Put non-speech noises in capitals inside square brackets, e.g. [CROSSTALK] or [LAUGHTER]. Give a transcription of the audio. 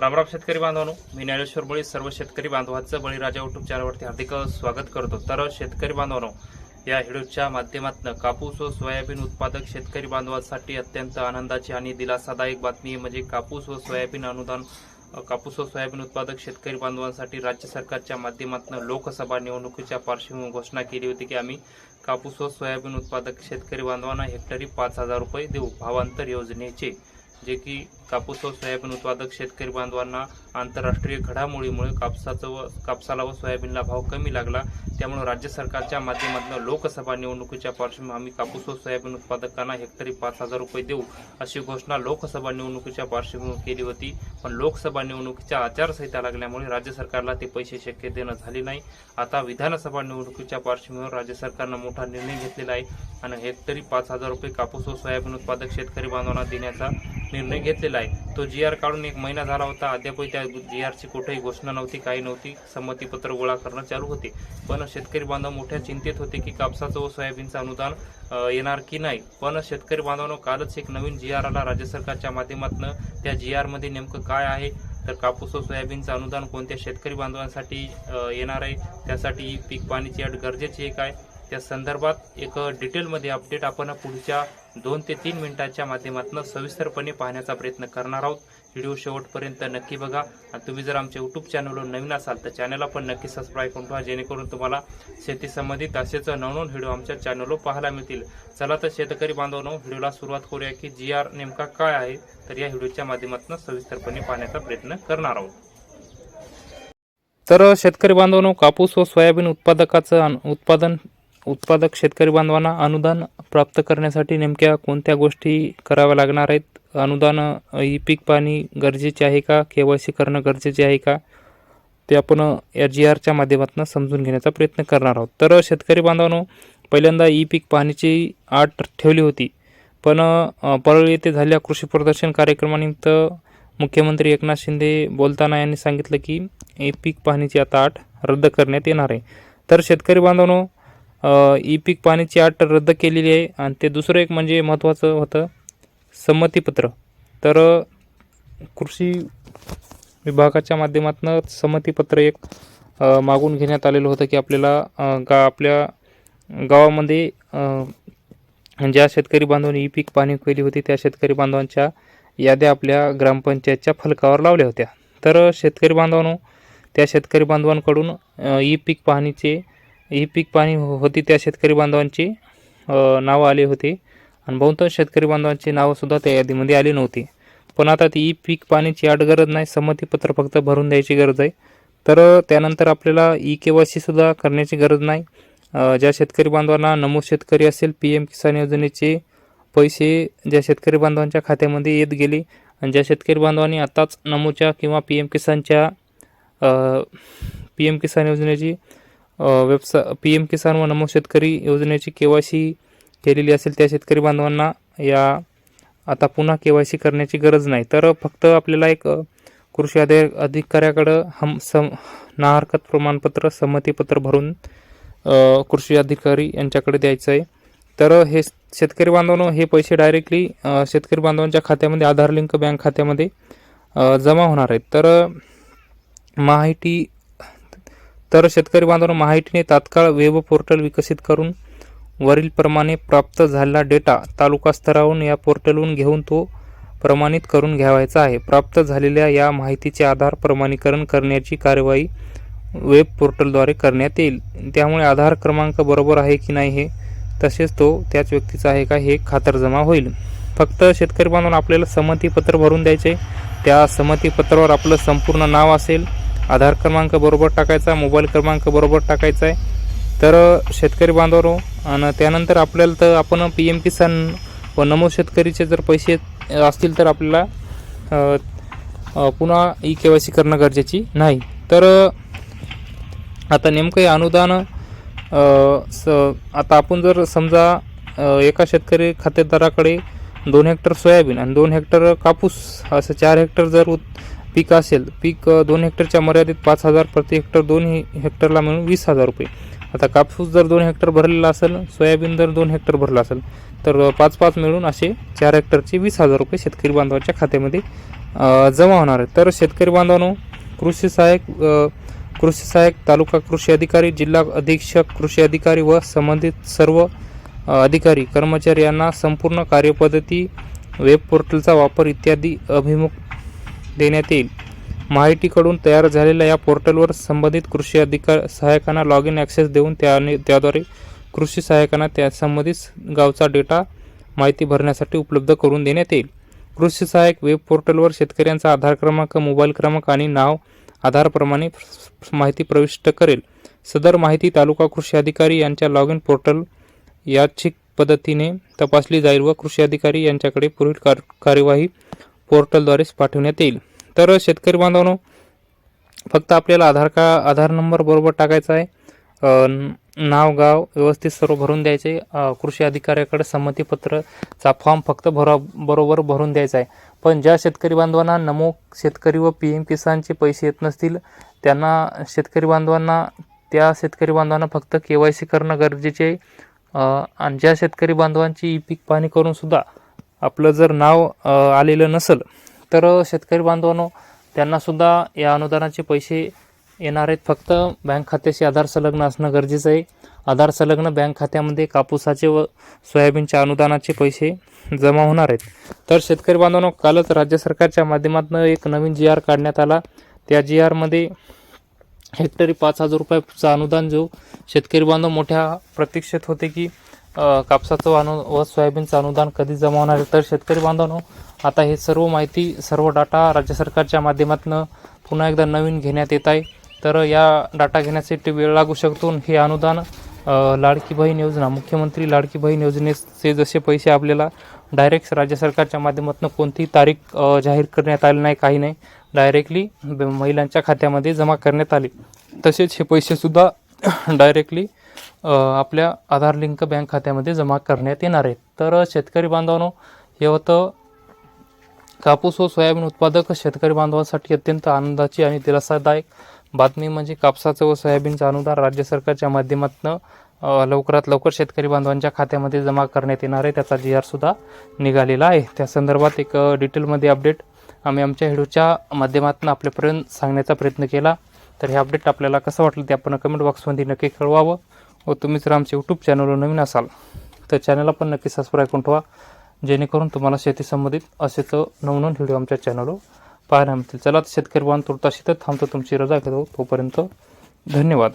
रामराम शेतकरी बांधवांनो. मी ज्ञानेश्वर बळी सर्व शेतकरी बांधवांचं बळीराजा युट्यूब चॅनलवरती हार्दिक स्वागत करतो. तर शेतकरी बांधवांनो या व्हिडिओच्या माध्यमातून कापूस व सोयाबीन उत्पादक शेतकरी बांधवांसाठी अत्यंत आनंदाची आणि दिलासादायक बातमी म्हणजे कापूस व सोयाबीन अनुदान कापूस व सोयाबीन उत्पादक शेतकरी बांधवांसाठी राज्य सरकारच्या माध्यमातून लोकसभा निवडणुकीच्या पार्श्वभूमीवर घोषणा केली होती की आम्ही कापूस व सोयाबीन उत्पादक शेतकरी बांधवांना हेक्टरी पाच हजार रुपये देऊ भावांतर योजनेचे. जे की कापूस व सोयाबीन उत्पादक शेतकरी बांधवांना आंतरराष्ट्रीय घडामोडीमुळे कापसाचं व कापसाला व सोयाबीनला भाव कमी लागला. त्यामुळे राज्य सरकारच्या माध्यमातून लोकसभा निवडणुकीच्या पार्श्वभूमीवर आम्ही कापूस व सोयाबीन उत्पादकांना हेक्टरी पाच हजार रुपये देऊ अशी घोषणा लोकसभा निवडणुकीच्या पार्श्वभूमीवर केली होती. पण लोकसभा निवडणुकीच्या आचारसंहिता लागल्यामुळे राज्य सरकारला ते पैसे शक्य देणं झाले नाही. आता विधानसभा निवडणुकीच्या पार्श्वभूमीवर राज्य सरकारनं मोठा निर्णय घेतलेला आहे. आणि हेक्टरी पाच हजार रुपये कापूस व सोयाबीन उत्पादक शेतकरी बांधवांना देण्याचा निर्णय घेतलेला आहे. तो जी आर काढून एक महिना झाला होता. अद्यापही त्या जी आरची कुठेही घोषणा नव्हती काही नव्हती. संमतीपत्र गोळा करणं चालू होते. पण शेतकरी बांधव मोठ्या चिंतेत होते की कापसाचं व सोयाबीनचं अनुदान येणार की नाही? पण शेतकरी बांधवांनो कालच एक नवीन जी आर आला राज्य सरकारच्या माध्यमातून. त्या जी आरमध्ये नेमकं काय आहे? तर कापूस व सोयाबीनचं अनुदान कोणत्या शेतकरी बांधवांसाठी येणार आहे? त्यासाठी पीक पाणीची अट गरजेची आहे काय? त्या संदर्भात एक डिटेलमध्ये अपडेट आपण पुढच्या दोन ते तीन मिनिटांच्या माध्यमातून सविस्तरपणे पाहण्याचा प्रयत्न करणार आहोत. व्हिडिओ शेवटपर्यंत नक्की बघा. आणि तुम्ही जर आमच्या यूट्यूब चॅनलवर नवीन असाल तर चॅनलला पण नक्की सबस्क्राईब करून ठेवा जेणेकरून तुम्हाला शेती संबंधित असेच नवनवीन व्हिडिओ आमच्या चॅनलवर पाहायला मिळतील. चला तर शेतकरी बांधवांनो व्हिडिओला सुरुवात करूया की जी आर नेमका काय आहे? तर या व्हिडिओच्या माध्यमातून सविस्तरपणे पाहण्याचा प्रयत्न करणार आहोत. तर शेतकरी बांधवांनो कापूस व सोयाबीन उत्पादकाचं उत्पादन उत्पादक शेतकरी बांधवांना अनुदान प्राप्त करण्यासाठी नेमक्या कोणत्या गोष्टी कराव्या लागणार आहेत? अनुदान ई पीक पाणी गरजेचे आहे का? के वाय सी करणं गरजेचे आहे का? ते आपण या जी आरच्या माध्यमातून समजून घेण्याचा प्रयत्न करणार आहोत. तर शेतकरी बांधवांनो पहिल्यांदा ई पीक पाहणीची आट ठेवली होती. पण परळ परळी येथे झालेल्या कृषी प्रदर्शन कार्यक्रमानिमित्त मुख्यमंत्री एकनाथ शिंदे बोलताना यांनी सांगितलं की ई पीक पाहणीची आता आट रद्द करण्यात येणार आहे. तर शेतकरी बांधवांनो ई पीक पाण्याची अट रद्द केलेली आहे. आणि ते दुसरं एक म्हणजे महत्त्वाचं होतं संमतीपत्र. तर कृषी विभागाच्या माध्यमातून संमतीपत्र एक मागून घेण्यात आलेलं होतं की आपल्याला गा आपल्या गावामध्ये ज्या शेतकरी बांधवांनी ई पीक पाणी केली होती त्या शेतकरी बांधवांच्या याद्या आपल्या ग्रामपंचायतच्या फलकावर लावल्या होत्या. तर शेतकरी बांधवांनो त्या शेतकरी बांधवांकडून ई पीक पाहणीचे ही पीक पाणी हो- होती त्या शेतकरी बांधवांची नावं आली होती. आणि बहुतांश शेतकरी बांधवांची नावंसुद्धा त्या यादीमध्ये आली नव्हती. पण आता ती ई पीक पाण्याची आठ गरज नाही संमतीपत्र फक्त भरून द्यायची गरज आहे. तर त्यानंतर आपल्याला ई के वाय सीसुद्धा करण्याची गरज नाही. ज्या शेतकरी बांधवांना नमूद शेतकरी असेल पी एम किसान योजनेचे पैसे ज्या शेतकरी बांधवांच्या खात्यामध्ये येत गेले. आणि ज्या शेतकरी बांधवांनी आताच नमूच्या किंवा पी एम किसानच्या पी एम किसान योजनेची वेबसा पी एम किसान व नमो शेतकरी योजनेची के वाय सी केलेली असेल त्या शेतकरी बांधवांना या आता पुन्हा के वाय सी करण्याची गरज नाही. तर फक्त आपल्याला एक कृषी अधि अधिकाऱ्याकडं हम सम ना हरकत प्रमाणपत्र संमतीपत्र भरून कृषी अधिकारी यांच्याकडे द्यायचं आहे. तर हे शेतकरी बांधवांनो हे पैसे डायरेक्टली शेतकरी बांधवांच्या खात्यामध्ये आधार लिंक बँक खात्यामध्ये जमा होणार आहेत. तर माहिती तर शेतकरी बांधवांनो माहितीने तात्काळ वेब पोर्टल विकसित करून वरीलप्रमाणे प्राप्त झालेला डेटा तालुका स्तरावरून या पोर्टलवरून घेऊन तो प्रमाणित करून घ्यावायचा आहे. प्राप्त झालेल्या या माहितीचे आधार प्रमाणीकरण करण्याची कार्यवाही वेब पोर्टलद्वारे करण्यात येईल. त्यामुळे आधार क्रमांक बरोबर आहे की नाही हे तसेच तो त्याच व्यक्तीचा आहे का हे खातरजमा होईल. फक्त शेतकरी बांधून आपल्याला संमतीपत्र भरून द्यायचे त्या संमतीपत्रावर आपलं संपूर्ण नाव असेल आधार क्रमांक बरोबर टाकायचा मोबाईल क्रमांक बरोबर टाकायचा आहे. तर शेतकरी बांधवारो आणि त्यानंतर आपल्याला तर आपण पी एम किसान व नमो शेतकरीचे जर पैसे असतील तर आपल्याला पुन्हा ई के वाय सी करणं गरजेची नाही. तर आता नेमकं हे अनुदान स आता आपण जर समजा एका शेतकरी खातेदाराकडे दोन हेक्टर सोयाबीन आणि दोन हेक्टर कापूस असं चार हेक्टर जर उत पीक असेल पीक दोन हेक्टरच्या मर्यादित पाच हजार प्रति हेक्टर दोन हेक्टरला मिळून वीस हजार रुपये. आता कापूस जर दोन हेक्टर भरलेला असेल सोयाबीन जर दोन हेक्टर भरला असेल तर पाच पाच मिळून असे चार हेक्टरचे वीस हजार रुपये शेतकरी बांधवाच्या खात्यामध्ये जमा होणार आहे तर शेतकरी बांधवांनो कृषी सहाय्यक कृषी सहाय्यक तालुका कृषी अधिकारी जिल्हा अधीक्षक कृषी अधिकारी व संबंधित सर्व अधिकारी कर्मचारी यांना संपूर्ण कार्यपद्धती वेब पोर्टलचा वापर इत्यादी अभिमुख देण्यात येईल. माहितीकडून तयार झालेल्या या पोर्टलवर संबंधित कृषी अधिकार सहाय्यकांना लॉग इन ॲक्सेस देऊन त्याने त्याद्वारे कृषी सहाय्यकांना त्या संबंधित गावचा डेटा माहिती भरण्यासाठी उपलब्ध करून देण्यात येईल. कृषी सहाय्यक वेब पोर्टलवर शेतकऱ्यांचा आधार क्रमांक मोबाईल क्रमांक आणि नाव आधारप्रमाणे माहिती प्रविष्ट करेल. सदर माहिती तालुका कृषी अधिकारी यांच्या लॉग इन पोर्टल याचिक पद्धतीने तपासली जाईल व कृषी अधिकारी यांच्याकडे पुढील कार कार्यवाही पोर्टलद्वारेच पाठवण्यात येईल. तर शेतकरी बांधवांनो फक्त आपल्याला आधार का आधार नंबर बरोबर टाकायचा आहे. नाव गाव व्यवस्थित सर्व भरून द्यायचे. कृषी अधिकाऱ्याकडे संमतीपत्रचा फॉर्म फक्त भरा बरोबर भरून द्यायचा आहे. पण ज्या शेतकरी बांधवांना नमो शेतकरी व पी एम किसानचे पैसे येत नसतील त्यांना शेतकरी बांधवांना त्या शेतकरी बांधवांना फक्त के वाय सी करणं गरजेचे आहे. आणि ज्या शेतकरी बांधवांची ई पीक पाणी करूनसुद्धा आपलं जर नाव आलेलं नसेल तर शेतकरी बांधवांनो त्यांनासुद्धा या अनुदानाचे पैसे येणार आहेत. फक्त बँक खात्याशी आधार संलग्न असणं गरजेचं आहे. आधार संलग्न बँक खात्यामध्ये कापूसाचे व सोयाबीनच्या अनुदानाचे पैसे जमा होणार आहेत. तर शेतकरी बांधवांनो कालच राज्य सरकारच्या माध्यमातून एक नवीन जी आर काढण्यात आला. त्या जी आरमध्ये हेक्टरी पाच हजार रुपयाचं अनुदान जो शेतकरी बांधव मोठ्या प्रतीक्षेत होते की कापसाचं अनु व सोयाबीनचं अनुदान कधी जमा होणार आहे? तर शेतकरी बांधवांनो आता हे सर्व माहिती सर्व डाटा राज्य सरकारच्या माध्यमातून पुन्हा एकदा नवीन घेण्यात येत आहे. तर या डाटा घेण्यासाठी वेळ लागू शकतो हे अनुदान लाडकी बहीण योजना मुख्यमंत्री लाडकी बहीण योजनेचे जसे पैसे आपल्याला डायरेक्ट राज्य सरकारच्या माध्यमातून कोणतीही तारीख जाहीर करण्यात आली नाही काही नाही डायरेक्टली महिलांच्या खात्यामध्ये जमा करण्यात आले. तसेच हे पैसेसुद्धा डायरेक्टली [COUGHS] आपल्या आधार लिंक बँक खात्यामध्ये जमा करण्यात येणार आहेत. तर शेतकरी बांधवांनो हे होतं कापूस व सोयाबीन उत्पादक शेतकरी बांधवांसाठी अत्यंत आनंदाची आणि दिलासादायक बातमी म्हणजे कापसाचं व सोयाबीनचं अनुदान राज्य सरकारच्या माध्यमातून लवकरात लवकर शेतकरी बांधवांच्या खात्यामध्ये जमा करण्यात येणार आहे. त्याचा जी आरसुद्धा निघालेला आहे. त्या संदर्भात एक डिटेलमध्ये अपडेट आम्ही आमच्या व्हिडिओच्या माध्यमातून आपल्यापर्यंत सांगण्याचा प्रयत्न केला. तर हे अपडेट आपल्याला कसं वाटलं ते आपण कमेंट बॉक्समध्ये नक्की कळवावं. व तुम्ही जर आमच्या यूट्यूब चॅनलवर नवीन असाल तर चॅनलला पण नक्की सबस्क्राईब करून ठेवा. जेणेकरून तुम्हाला शेती संबंधित असेच नवनवीन व्हिडिओ आमच्या चॅनलवर पाहायला मिळतील. चला तर शेतकरी बांध तुर्ताशी तर थांबतो. तुमची रजा घेतो. तोपर्यंत धन्यवाद.